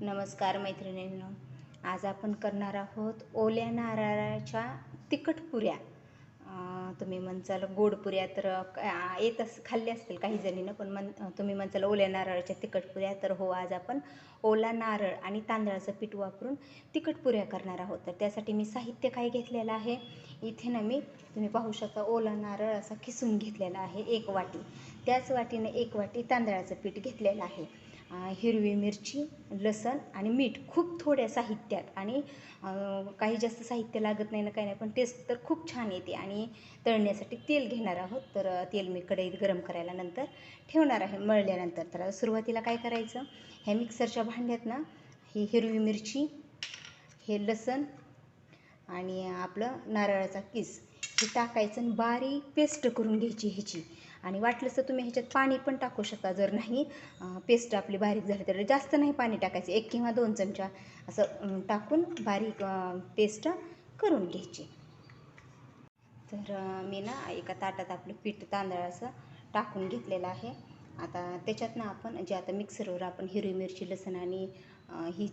नमस्कार मैत्रिणींनो. आज आपण करणार आहोत ओल्या नारळाच्या तिखट पुऱ्या. तुम्ही म्हणचाल गोड पुऱ्या तर येत अस खाल्ल्या असतील काही जणीनं पण मन तुम्ही म्हणचाल ओल्या नारळाच्या तिखट पुऱ्या तर हो आज आपण ओला नारळ आणि तांदळाचं पीठ वापरून तिखट पुऱ्या करणार आहोत. तर त्यासाठी मी साहित्य काय घेतलेलं आहे? इथे ना मी तुम्ही पाहू शकता ओला नारळ असा खिसून घेतलेला आहे एक वाटी. त्याच वाटीने एक वाटी तांदळाचं पीठ घेतलेलं आहे. हिरवी मिरची लसण आणि मीठ खूप थोड्या साहित्यात. आणि काही जास्त साहित्य लागत नाही ना काही नाही पण टेस्ट तर खूप छान येते. आणि तळण्यासाठी तेल घेणार आहोत. तर तेल मी कढईत गरम करायला नंतर ठेवणार आहे. मळल्यानंतर तर सुरुवातीला काय करायचं ह्या मिक्सरच्या भांड्यात ना ही हिरवी मिरची हे लसण आणि आपलं नारळाचा किस हे टाकायचं आणि बारीक पेस्ट करून घ्यायची ह्याची. आणि वाटलंच तर तुम्ही ह्याच्यात पाणी पण टाकू शकता जर नाही पेस्ट आपली बारीक झाली तर. जास्त नाही पाणी टाकायचं एक किंवा दोन चमचा असं टाकून बारीक पेस्ट करून घ्यायची. तर मी ना एका ताटात आपलं पीठ तांदळाचं टाकून घेतलेलं आहे. आता त्याच्यात ना आपण जे आता मिक्सरवर आपण हिरवी मिरची लसण आणि ही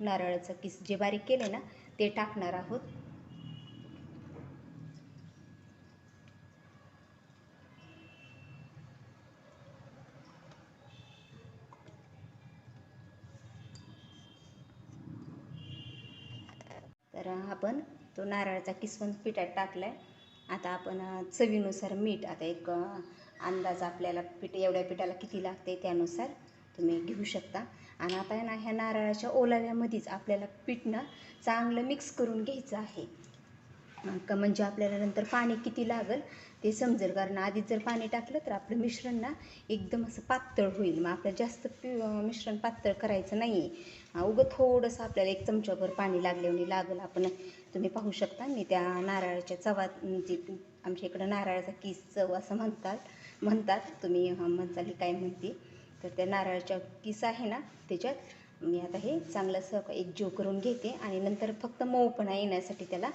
नारळाचं किस जे बारीक केले ना ते टाकणार आहोत. तर आपण तो नारळाचा किसवण पिठात टाकला आहे आता आपण चवीनुसार मीठ आता एक अंदाज आपल्याला पीठ एवढ्या पिठाला किती लागते त्यानुसार तुम्ही घेऊ शकता. आणि आता ना ह्या नारळाच्या ओलाव्यामध्येच आपल्याला पीठ ना चांगलं मिक्स करून घ्यायचं आहे. का म्हणजे आपल्याला नंतर पाणी किती लागेल ते समजेल. कारण आधीच जर पाणी टाकलं तर आपलं मिश्रण ना एकदम असं पातळ होईल. मग आपल्याला जास्त पि मिश्रण पातळ करायचं नाही आहे उगं थोडंसं आपल्याला एक चमच्याभर पाणी लागल्याने लागेल. आपण तुम्ही पाहू शकता मी त्या नारळाच्या चवात जे आमच्या इकडं नारळाचा किस चव असं म्हणतात म्हणतात. तुम्ही अं, म्हणताल काय म्हणते. तर त्या नारळाच्या किस आहे ना त्याच्यात मी आता हे चांगलं असं एकजीव करून घेते. आणि नंतर फक्त मऊपणा येण्यासाठी त्याला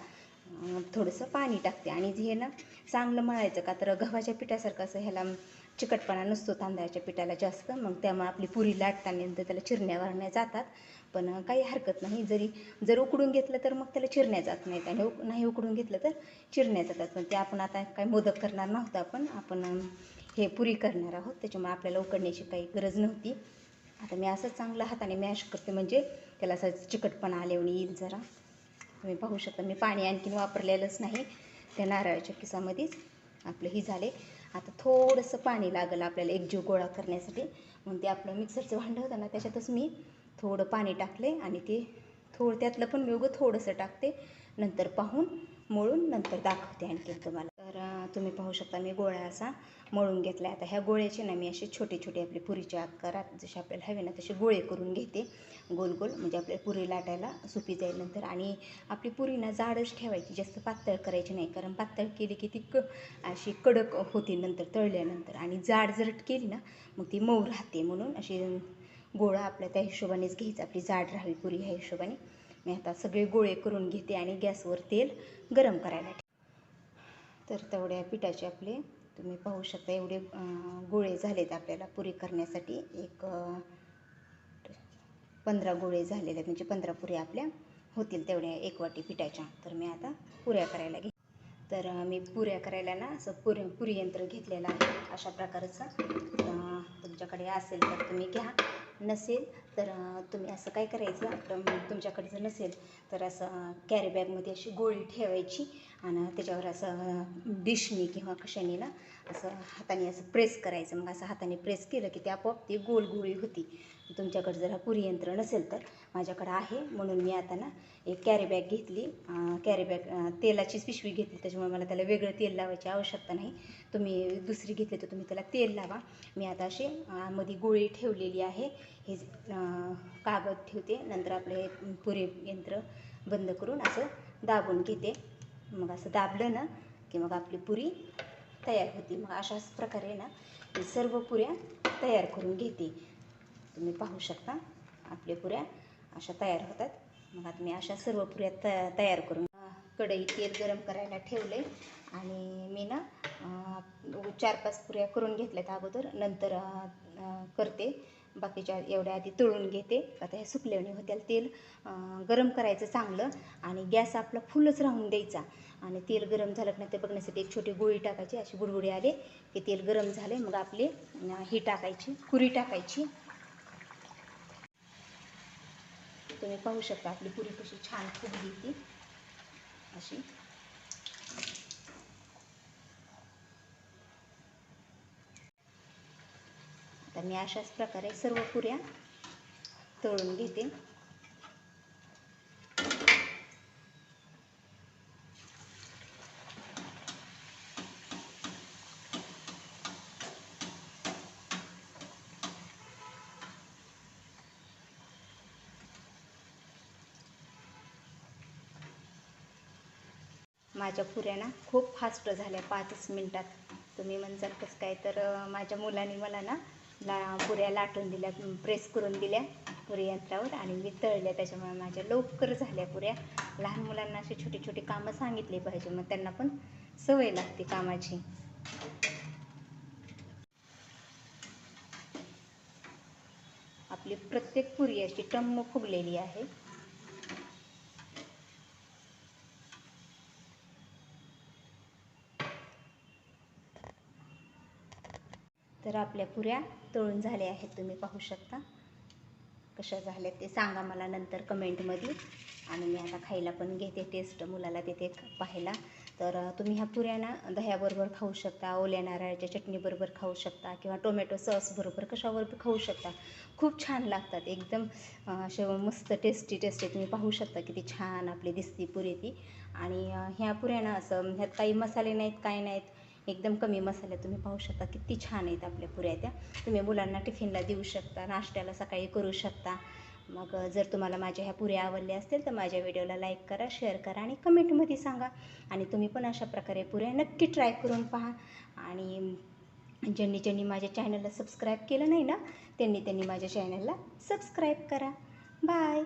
थोडंसं पाणी टाकते. आणि हे ना चांगलं मळायचं का तर गव्हाच्या पिठासारखं असं ह्याला चिकटपणा नसतो तांदळाच्या पिठाला जास्त. मग त्यामुळे आपली पुरी लाटताना नंतर त्याला चिरण्या वारण्या जातात. पण काही हरकत नाही. जरी जर उकडून घेतलं तर मग त्याला चिरण्या जात नाहीत. आणि उक नाही उकडून घेतलं तर चिरण्या जातात. पण ते आपण आता काय मोदक करणार नव्हतं आपण. आपण हे पुरी करणार आहोत. त्याच्यामुळे आपल्याला उकडण्याची काही गरज नव्हती. आता मी असं चांगलं हाताने मॅश करते. म्हणजे त्याला असं चिकटपणा आल्यावर येईल जरा. तुम्ही पाहू शकता. मी पाणी आणखीन वापरलेलंच नाही. त्या नारळाच्या किसामध्येच आपलं ही झाले. आता थोडंसं पाणी लागलं आपल्याला एकजीव गोळा करण्यासाठी. मग ते आपलं मिक्सरचं भांडं होतं ना त्याच्यातच मी थोडं पाणी टाकले आणि ते थोडं त्यातलं पण मी उगं थोडंसं टाकते. नंतर पाहून मळून नंतर दाखवते आणखी तुम्हाला. तुम्ही पाहू शकता मी गोळा असा मळून घेतला आता ह्या गोळ्याचे ना मी असे छोटे छोटे आपले पुरीच्या आकारात जसे आपल्याला हवे ना तसे गोळे करून घेते. गोल गोल म्हणजे आपल्या पुरी लाटायला सोपी जाईल नंतर. आणि आपली पुरी ना जाडच ठेवायची जास्त पातळ करायची नाही. कारण पातळ केली की ती क अशी कडक होते नंतर तळल्यानंतर. आणि जाड जर केली ना मग ती मऊ राहते. म्हणून अशी गोळा आपल्या त्या हिशोबानेच घ्यायचा. आपली जाड राहावी पुरी ह्या हिशोबाने. मी आता सगळे गोळे करून घेते आणि गॅसवर तेल गरम करायला तर तेवढ्या पिठाचे आपले तुम्ही पाहू शकता एवढे गोळे झालेत आपल्याला पुरी करण्यासाठी. एक पंधरा गोळे झालेले आहेत म्हणजे पंधरा पुऱ्या आपल्या होतील तेवढ्या एक वाटी पिठाच्या. तर मी आता पुऱ्या करायला घे तर मी पुऱ्या करायला ना असं पुरी पुरी यंत्र घेतलेलं आहे अशा प्रकारचं. तुमच्याकडे असेल तर तुम्ही घ्या. नसेल तर तुम्ही असं काय करायचं म्हणजे तुमच्याकडे जर नसेल तर असं कॅरीबॅगमध्ये अशी गोळी ठेवायची आणि त्याच्यावर असं डिशने किंवा कशाने ना असं हाताने असं प्रेस करायचं. मग असं हाताने प्रेस केलं की ते आपोआप ती गोल गोळी होती. तुमच्याकडे जर हा पुरी यंत्र नसेल तर माझ्याकडं आहे. म्हणून मी आता ना एक कॅरीबॅग घेतली. कॅरीबॅग तेलाचीच पिशवी घेतली. त्याच्यामुळे मला त्याला वेगळं तेल लावायची आवश्यकता नाही. तुम्ही दुसरी घेतली तर तुम्ही त्याला तेल लावा. मी आता अशी मध्ये गोळी ठेवलेली आहे. हे कागद ठेवते. नंतर आपले पुरे यंत्र बंद करून असं दाबून घेते. मग असं दाबलं ना की मग आपली पुरी तयार होती. मग अशाच प्रकारे ना मी सर्व पुऱ्या तयार करून घेते. तुम्ही पाहू शकता आपल्या पुऱ्या अशा तयार होतात. मग आता मी अशा सर्व पुऱ्या त तयार करून कढई तेल गरम करायला ठेवले आणि मी ना चार पाच पुऱ्या करून घेतल्यात अगोदर. नंतर करते. बाकीच्या एवढ्या आधी तळून घेते. आता हे सुकल्याने होत्याल तेल गरम करायचं चांगलं आणि गॅस आपला फुलच राहून द्यायचा. आणि तेल गरम झालं की नाही ते बघण्यासाठी एक छोटी गोळी टाकायची अशी बुडबुडी आले. की तेल गरम झाले मग आपली ही टाकायची पुरी टाकायची. तुम्ही पाहू शकता आपली पुरी कशी छान फुगली ती. अशी. आता मी अशाच प्रकारे सर्व पुऱ्या तळून घेते. माझ्या पुऱ्याना खूप फास्ट झाल्या पाचच मिनटात. तुम्ही म्हणसाल कसं काय तर माझ्या मुलांनी मला ना ला पुऱ्या लाटून दिल्या प्रेस करून दिल्या पुरी यंत्रावर आणि मी तळल्या त्याच्यामुळे माझ्या लवकर झाल्या पुऱ्या. लहान मुलांना असे छोटे छोटे कामं सांगितली पाहिजे मग त्यांना पण सवय लागते कामाची. आपली प्रत्येक पुरी अशी टम्म फुगलेली आहे. आपल्या पुऱ्या तळून झाल्या आहेत. तुम्ही पाहू शकता. कशा झाल्या ते सांगा मला नंतर कमेंटमध्ये. आणि मी आता खायला पण घेते. टेस्ट मुलाला तिथे पाहायला. तर तुम्ही ह्या पुऱ्यांना दह्याबरोबर खाऊ शकता ओल्या नारळाच्या चटणीबरोबर खाऊ शकता किंवा टोमॅटो सॉसबरोबर कशाबरोबर खाऊ शकता. खूप छान लागतात. एकदम असे मस्त टेस्टी टेस्टी तुम्ही पाहू शकता किती छान आपली दिसती पुरी ती. आणि ह्या पुऱ्यांना असं ह्यात काही मसाले नाहीत काय नाहीत एकदम कमी मसाले तुम्ही पाहू शकता किती छान आहेत आपल्या पुऱ्या त्या. तुम्ही मुलांना टिफिनला देऊ शकता नाश्त्याला सकाळी करू शकता. मग जर तुम्हाला माझ्या ह्या पुऱ्या आवडल्या असतील तर माझ्या व्हिडिओला लाईक करा शेअर करा आणि कमेंटमध्ये सांगा. आणि तुम्ही पण अशा प्रकारे पुऱ्या नक्की ट्राय करून पहा. आणि ज्यांनी ज्यांनी माझ्या चॅनलला सबस्क्राईब केलं नाही ना त्यांनी त्यांनी माझ्या चॅनलला सबस्क्राईब करा. बाय!